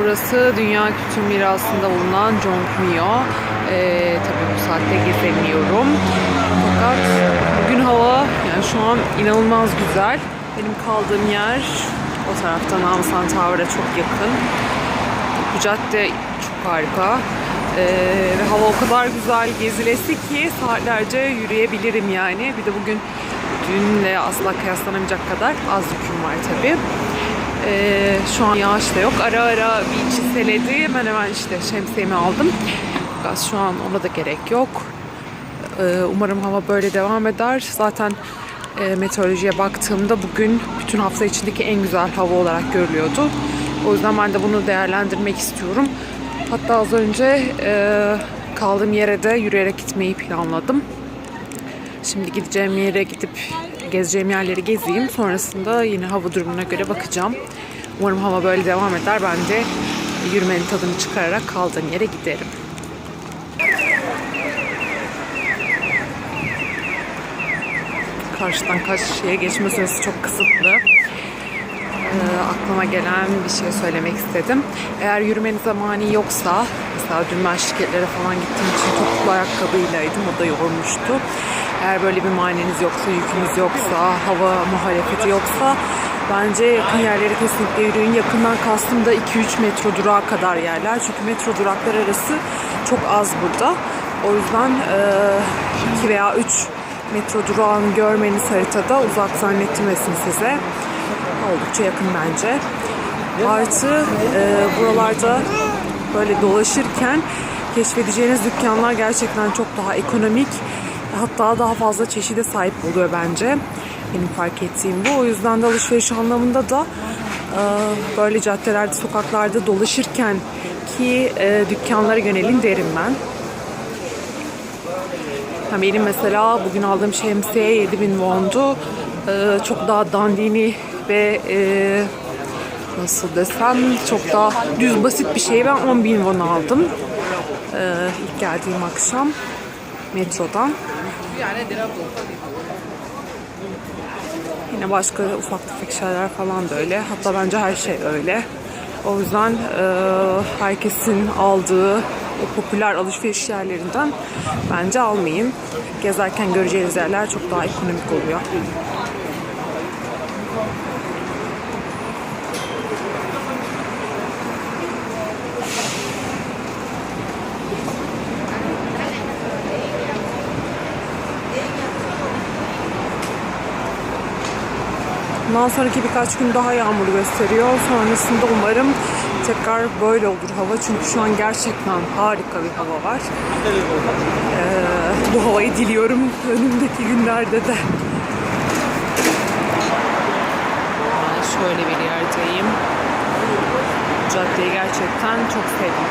Burası Dünya Kültür Mirası'nda bulunan Jongmyo. Ee, tabii bu saatte gezemiyorum. Fakat bugün hava yani şu an inanılmaz güzel. Benim kaldığım yer o tarafta Namsan Tower'a çok yakın. Bu cadde çok harika. Ee, ve hava o kadar güzel gezilesi ki saatlerce yürüyebilirim yani. Bir de bugün dünle asla kıyaslanamayacak kadar az yüküm var tabii. Ee, şu an yağış da yok. Ara ara bir çiseledi. Hemen hemen işte şemsiyemi aldım. Fakat şu an ona da gerek yok. Ee, umarım hava böyle devam eder. Zaten e, meteorolojiye baktığımda bugün bütün hafta içindeki en güzel hava olarak görülüyordu. O yüzden ben de bunu değerlendirmek istiyorum. Hatta az önce e, kaldığım yere de yürüyerek gitmeyi planladım. Şimdi gideceğim yere gidip gezeceğim yerleri gezeyim. Sonrasında yine hava durumuna göre bakacağım. Umarım hava böyle devam eder. Ben de yürümenin tadını çıkararak kaldığım yere giderim. Karşıdan karşıya geçme süresi çok kısıtlı. Ee, aklıma gelen bir şey söylemek istedim. Eğer yürümenize mani yoksa, mesela dün ben şirketlere falan gittiğim için topuklu ayakkabıylaydım, o da yormuştu. Eğer böyle bir maniniz yoksa, yükünüz yoksa, hava muhalefeti yoksa bence yakın yerleri kesinlikle yürüyün. Yakından kastım da 2-3 metro durağa kadar yerler. Çünkü metro duraklar arası çok az burada. O yüzden 2 veya 3 metro durağını görmeniz haritada uzak zannettirmesin size. Oldukça yakın bence. Artı e, buralarda böyle dolaşırken keşfedeceğiniz dükkanlar gerçekten çok daha ekonomik hatta daha fazla çeşide sahip oluyor bence. Benim fark ettiğim bu. O yüzden de alışveriş anlamında da e, böyle caddelerde, sokaklarda dolaşırken ki e, dükkanlara yönelin derim ben. Ha, Benim mesela bugün aldığım şemsiye 7000 wondu. Ee, çok daha dandini ve e, nasıl desem çok daha düz basit bir şey. Ben 10 bin won aldım. Ee, ilk geldiğim akşam metrodan. Yine başka ufak tefek şeyler falan da öyle. Hatta bence her şey öyle. O yüzden e, herkesin aldığı o popüler alışveriş yerlerinden bence almayın. Gezerken göreceğiniz yerler çok daha ekonomik oluyor. Bundan sonraki birkaç gün daha yağmur gösteriyor. Sonrasında umarım tekrar böyle olur hava. Çünkü şu an gerçekten harika bir hava var. Ee, bu havayı diliyorum önümdeki günlerde de. Şöyle bir yerdeyim. Caddeyi gerçekten çok sevdim.